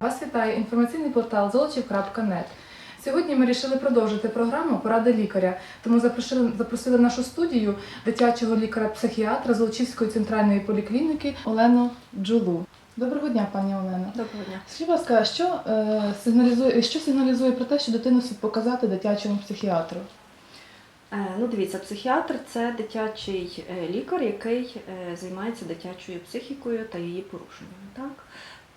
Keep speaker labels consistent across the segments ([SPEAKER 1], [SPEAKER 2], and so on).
[SPEAKER 1] Вас вітає інформаційний портал золочів.нет. Сьогодні ми вирішили продовжити програму Поради лікаря, тому запросили, запросили в нашу студію дитячого лікаря-психіатра Золочівської центральної поліклініки Олену Джулу. Доброго дня, пані Олено.
[SPEAKER 2] Доброго дня.
[SPEAKER 1] Скажіть, будь ласка, що е, сигналізує, що сигналізує про те, що дитину слід показати дитячому психіатру?
[SPEAKER 2] Е, Ну, дивіться, психіатр це дитячий е, лікар, який е, займається дитячою психікою та її порушеннями. Так?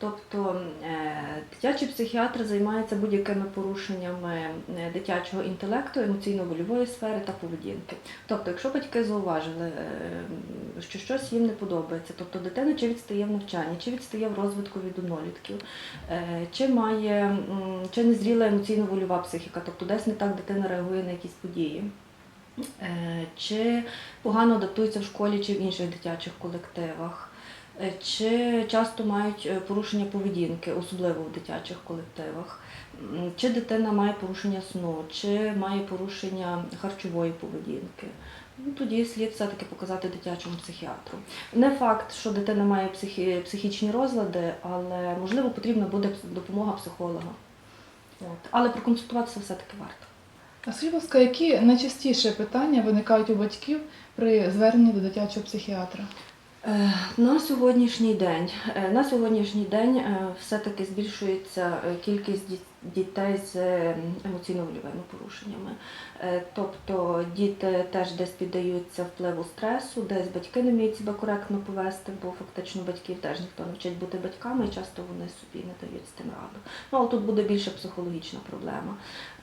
[SPEAKER 2] Тобто е, дитячий психіатр займається будь-якими порушеннями е, дитячого інтелекту, емоційно-вольової сфери та поведінки. Тобто, якщо батьки зауважили, е, що щось їм не подобається, тобто дитина чи відстає в навчанні, чи відстає в розвитку від однолітків, чи має чи незріла емоційно-вольова психіка, тобто десь не так дитина реагує на якісь події. Чи погано адаптуються в школі чи в інших дитячих колективах, чи часто мають е, порушення поведінки, особливо в дитячих колективах, чи дитина має порушення сну, чи має порушення харчової поведінки. Ну, тоді слід все-таки показати дитячому психіатру. Не факт, що дитина має психі- психічні розлади, але можливо потрібна буде допомога психолога. От. Але проконсультуватися все-таки варто.
[SPEAKER 1] А скажіть, будь ласка, які найчастіше питання виникають у батьків при зверненні до дитячого психіатра?
[SPEAKER 2] Е, На сьогоднішній день е, на сьогоднішній день е, все-таки збільшується кількість дітей з е, емоційно-вольовими порушеннями. Е, Тобто діти теж десь піддаються впливу стресу, десь батьки не вміють себе коректно повести, бо фактично батьків теж ніхто не вчить бути батьками, і часто вони собі не дають з тим раду. Ну, але тут буде більше психологічна проблема.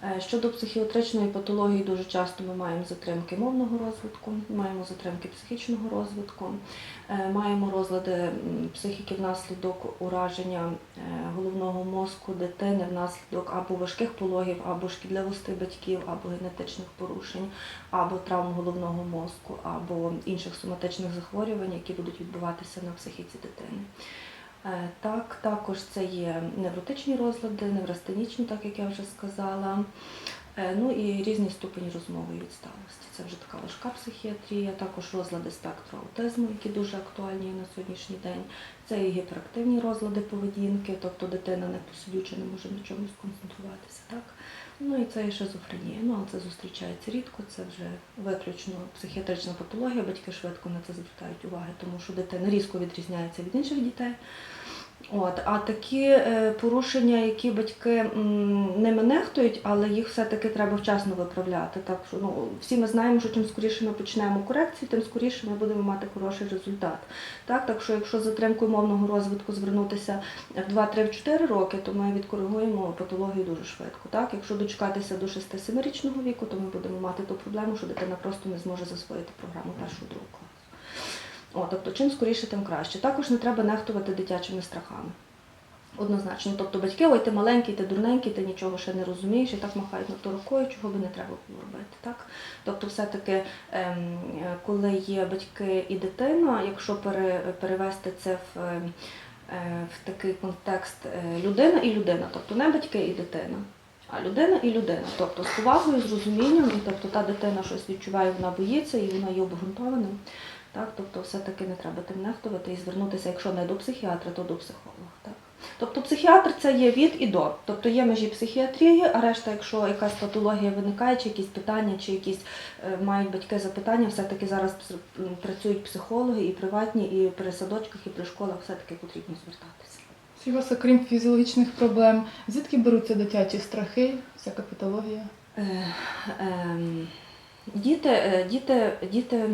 [SPEAKER 2] Е, Щодо психіатричної патології, дуже часто ми маємо затримки мовного розвитку, маємо затримки психічного розвитку. Е, Маємо розлади психіки внаслідок ураження головного мозку дитини внаслідок або важких пологів, або шкідливостей батьків, або генетичних порушень, або травм головного мозку, або інших соматичних захворювань, які будуть відбуватися на психіці дитини. Е, Так, також це є невротичні розлади, неврастенічні, так як я вже сказала. Е, Ну і різні ступені розмової відсталості. Це вже така важка психіатрія, також розлади спектру аутизму, які дуже актуальні на сьогоднішній день. Це і гіперактивні розлади поведінки, тобто дитина не посидюча, не може на чомусь концентруватися. Так? Ну і це і шизофренія. Ну, але це зустрічається рідко, це вже виключно психіатрична патологія. Батьки швидко на це звертають уваги, тому що дитина різко відрізняється від інших дітей. От, а такі е, порушення, які батьки ними нехтують, але їх все-таки треба вчасно виправляти. Так що ну, всі ми знаємо, що чим скоріше ми почнемо корекцію, тим скоріше ми будемо мати хороший результат. Так, так що якщо з затримкою мовного розвитку звернутися в 2-3-4 роки, то ми відкоригуємо патологію дуже швидко. Так, якщо дочекатися до 6-7 річного віку, то ми будемо мати ту проблему, що дитина просто не зможе засвоїти програму другого класу. О, тобто, чим скоріше, тим краще. Також не треба нехтувати дитячими страхами. Однозначно. Тобто батьки, ой, ти маленький, ти дурненький, ти нічого ще не розумієш, і так махають на то рукою, чого би не треба було робити. Так? Тобто, все-таки, ем, коли є батьки і дитина, якщо перевести це в, е, е, в такий контекст е, людина і людина, тобто не батьки і дитина. А людина і людина, тобто з повагою, з розумінням, і тобто та дитина щось відчуває, вона боїться і вона є обґрунтованим. Так, тобто все-таки не треба тим нехтувати і звернутися, якщо не до психіатра, то до психолога. Так. Тобто психіатр це є від і до. Тобто є межі психіатрії, а решта, якщо якась патологія виникає, чи якісь питання, чи якісь е, мають батьки запитання, все-таки зараз працюють психологи і приватні, і при садочках, і при школах все-таки потрібно звертатися.
[SPEAKER 1] Скажіть, будь ласка, крім фізіологічних проблем, звідки беруться дитячі страхи, всяка патологія?
[SPEAKER 2] Е, ем, Діти, е, діти, діти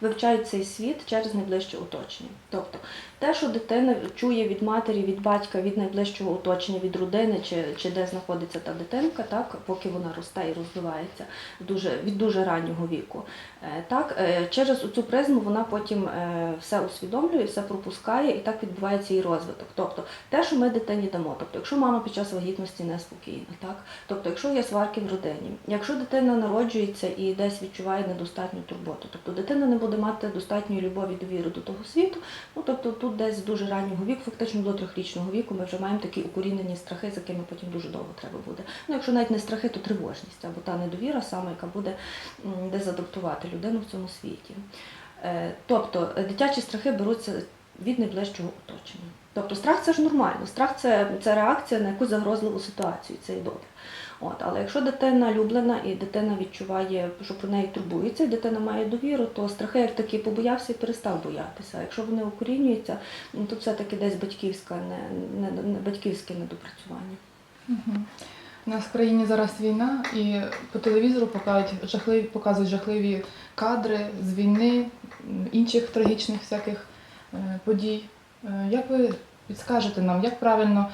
[SPEAKER 2] вивчають цей світ через найближче оточення. Тобто те, що дитина чує від матері, від батька, від найближчого оточення, від родини, чи, чи де знаходиться та дитинка, так, поки вона росте і розвивається дуже, від дуже раннього віку. Е, Так, е, через цю призму вона потім е, все усвідомлює, все пропускає, і так відбувається її розвиток. Тобто те, що ми дитині дамо. Тобто, якщо мама під час вагітності неспокійна, так? тобто, якщо є сварки в родині, якщо дитина народжується і десь відчуває недостатню турботу, тобто дитина не буде мати достатньої любові довіри до того світу, ну тобто тут десь з дуже раннього віку, фактично до трьохрічного віку, ми вже маємо такі укорінені страхи, з якими потім дуже довго треба буде. Ну, якщо навіть не страхи, то тривожність або та недовіра саме, яка буде дезадаптувати людину в цьому світі. Е, Тобто е, дитячі страхи беруться від найближчого оточення. Тобто страх це ж нормально. Страх це, це реакція на якусь загрозливу ситуацію, це і добре. От, але якщо дитина люблена і дитина відчуває, що про неї турбується, і дитина має довіру, то страхи як такі побоявся і перестав боятися. А якщо вони укорінюються, ну, то все-таки десь батьківська, не, не, не батьківське недопрацювання.
[SPEAKER 1] Мгм. У нас в країні зараз війна, і по телевізору показують жахливі, показують жахливі кадри з війни, інших трагічних всяких е, подій. Е, Як ви підскажете нам, як правильно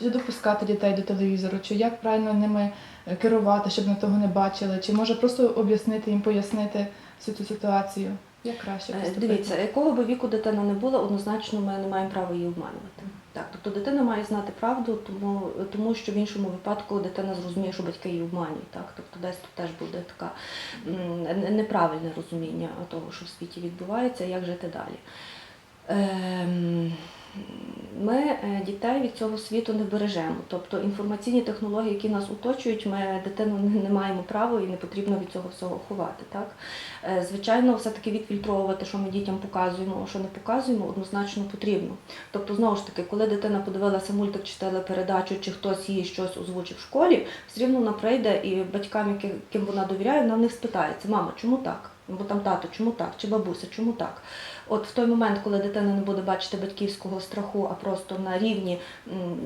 [SPEAKER 1] чи допускати дітей до телевізору, чи як правильно ними е, керувати, щоб вони того не бачили, чи може просто об'яснити їм, пояснити всю цю ситуацію? Як краще
[SPEAKER 2] Е,
[SPEAKER 1] поступити?
[SPEAKER 2] Дивіться, якого би віку дитина не була, однозначно ми не маємо права її обманювати. Так, тобто дитина має знати правду, тому, тому що в іншому випадку дитина зрозуміє, що батьки її обманюють. Так? Тобто десь тут теж буде така неправильне розуміння того, що в світі відбувається, як жити далі. Ем, Ми е, дітей від цього світу не бережемо. Тобто інформаційні технології, які нас оточують, ми дитину не- маємо права і не потрібно від цього всього ховати. Так? Е, Звичайно, все-таки відфільтровувати, що ми дітям показуємо, а що не показуємо, однозначно потрібно. Тобто, знову ж таки, коли дитина подивилася мультик чи телепередачу, чи хтось їй щось озвучив в школі, все рівно вона прийде і батькам, яким вона довіряє, вона в них спитається, мама, чому так? Або там тато, чому так? Чи бабуся, чому так? От в той момент, коли дитина не буде бачити батьківського страху, а просто на рівні,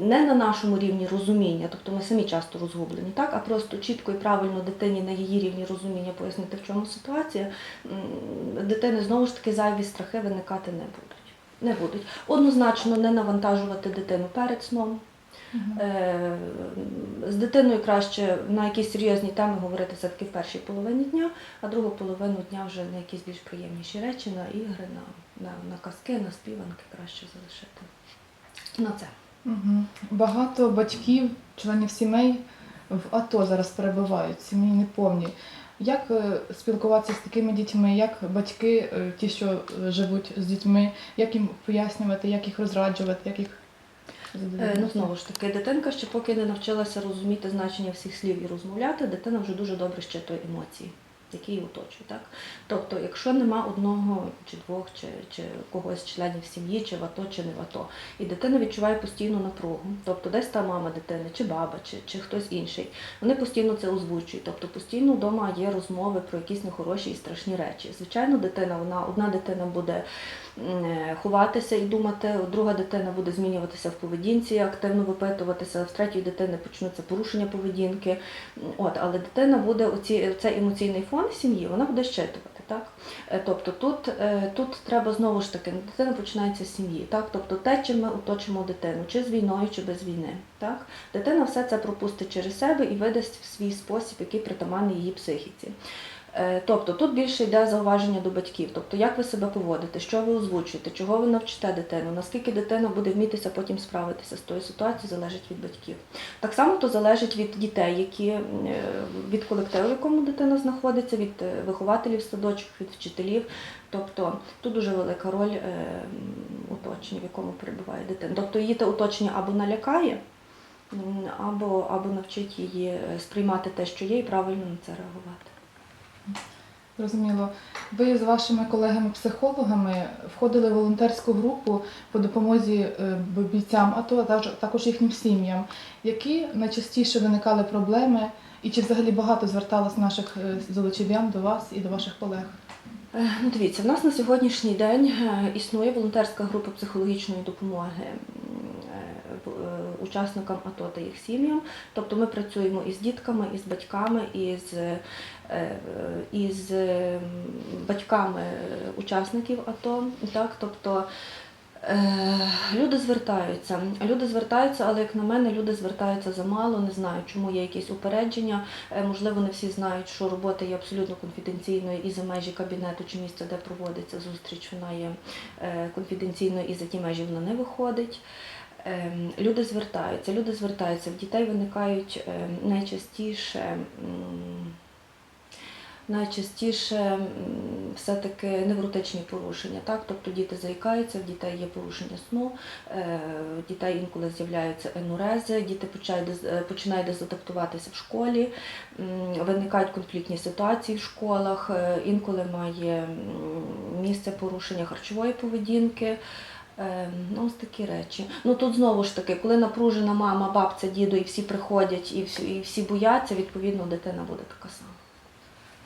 [SPEAKER 2] не на нашому рівні розуміння, тобто ми самі часто розгублені, так, а просто чітко і правильно дитині на її рівні розуміння пояснити, в чому ситуація, дитини знову ж таки зайві страхи виникати не будуть. Не будуть. Однозначно не навантажувати дитину перед сном. Е, З дитиною краще на якісь серйозні теми говорити все-таки в першій половині дня, а другу половину дня вже на якісь більш приємніші речі, на ігри, на, на, на казки, на співанки краще залишити. На це.
[SPEAKER 1] Мгм. Багато батьків, членів сімей в АТО зараз перебувають, сім'ї неповні. Як е, спілкуватися з такими дітьми, як батьки, е, ті, що живуть з дітьми, як їм пояснювати, як їх розраджувати, як їх?
[SPEAKER 2] Ну, знову ж таки, дитинка ще поки не навчилася розуміти значення всіх слів і розмовляти, дитина вже дуже добре щитує емоції, які її оточують. Так? Тобто, якщо нема одного чи двох, чи, чи когось членів сім'ї, чи в АТО, чи не в АТО, і дитина відчуває постійну напругу, тобто десь та мама дитини, чи баба, чи, чи хтось інший, вони постійно це озвучують. Тобто постійно вдома є розмови про якісь нехороші і страшні речі. Звичайно, дитина, вона одна дитина буде е, ховатися і думати, друга дитина буде змінюватися в поведінці, активно випитуватися, в третьої дитини почнуться порушення поведінки. От, але дитина буде оці, цей емоційний фон в сім'ї, вона буде щитувати. Так? Е, Тобто тут, е, тут треба знову ж таки, дитина починається з сім'ї. Так? Тобто те, чим ми оточимо дитину, чи з війною, чи без війни. Так? Дитина все це пропустить через себе і видасть в свій спосіб, який притаманний її психіці. Е, Тобто тут більше йде зауваження до батьків, тобто як ви себе поводите, що ви озвучуєте, чого ви навчите дитину, наскільки дитина буде вмітися потім справитися з тою ситуацією, залежить від батьків. Так само то залежить від дітей, які е, від колективу, в якому дитина знаходиться, від е, вихователів садочок, від вчителів. Тобто тут дуже велика роль оточення, в якому перебуває дитина. Тобто її те оточення або налякає, або, або навчить її сприймати те, що є, і правильно на це реагувати.
[SPEAKER 1] Зрозуміло. Ви з вашими колегами-психологами входили в волонтерську групу по допомозі е, бійцям а також- також їхнім сім'ям. Які найчастіше виникали проблеми, і чи взагалі багато зверталось наших е, золочів'ян до вас і до ваших колег?
[SPEAKER 2] Е, Ну, дивіться, в нас на сьогоднішній день існує волонтерська група психологічної допомоги учасникам АТО та їх сім'ям. Тобто ми працюємо із дітками, із батьками, із, е, е, із батьками учасників АТО. Так? Тобто Е, Люди звертаються. Люди звертаються, але як на мене, люди звертаються замало, не знаю, чому є якісь упередження. Можливо, не всі знають, що робота є абсолютно конфіденційною і за межі кабінету чи місця, де проводиться зустріч, вона є конфіденційною і за ті межі вона не виходить. Ем, Люди звертаються, люди звертаються. В дітей виникають ем, найчастіше. Найчастіше все-таки невротичні порушення, так? тобто діти заїкаються, в дітей є порушення сну, е, в дітей інколи з'являються енурези, діти е, починають дезадаптуватися в школі, виникають конфліктні ситуації в школах, е, інколи має місце порушення харчової поведінки. Е, ну, ось такі речі. Ну тут знову ж таки, коли напружена мама, бабця, діду і всі приходять і всі, і всі бояться, відповідно, дитина буде така сама.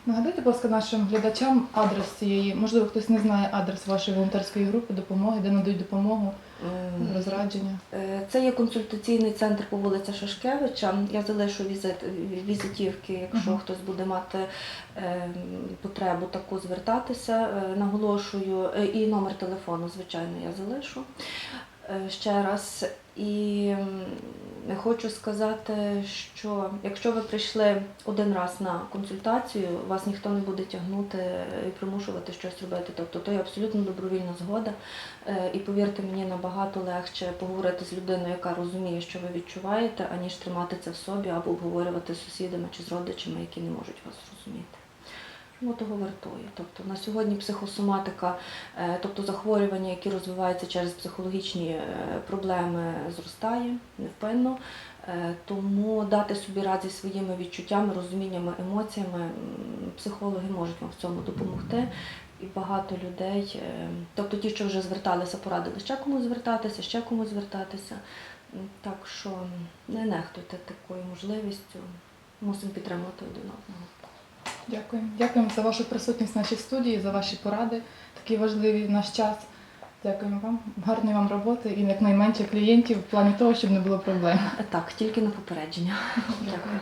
[SPEAKER 1] Нагадайте, будь ласка, нашим глядачам адрес цієї, можливо, хтось не знає адрес вашої волонтерської групи допомоги, де надають допомогу,
[SPEAKER 2] Ем,
[SPEAKER 1] розрадження.
[SPEAKER 2] Е, Це є консультаційний центр по вулиці Шашкевича. Я залишу візит, візитівки, якщо
[SPEAKER 1] Мгм.
[SPEAKER 2] хтось буде мати е, потребу таку звертатися. Е, Наголошую е, і номер телефону, звичайно, я залишу ще раз. І м, хочу сказати, що якщо ви прийшли один раз на консультацію, вас ніхто не буде тягнути і примушувати щось робити. Тобто то є абсолютно добровільна згода. Е, І повірте мені, набагато легше поговорити з людиною, яка розуміє, що ви відчуваєте, аніж тримати це в собі або обговорювати з сусідами чи з родичами, які не можуть вас зрозуміти. Чому того вартує? Тобто на сьогодні психосоматика, е, тобто захворювання, які розвиваються через психологічні е, проблеми, зростає невпинно. Е, Тому дати собі раді своїми відчуттями, розуміннями, емоціями психологи можуть вам в цьому допомогти. І багато людей, тобто ті, що вже зверталися, порадили ще комусь звертатися, ще комусь звертатися. Так що не нехтуйте такою можливістю. Мусимо підтримувати один одного.
[SPEAKER 1] Дякую. Дякуємо за вашу присутність в нашій студії, за ваші поради, такі важливі в наш час. Дякуємо вам, гарної вам роботи і якнайменше клієнтів в плані того, щоб не було проблем.
[SPEAKER 2] Так, тільки на попередження.
[SPEAKER 1] Дякую.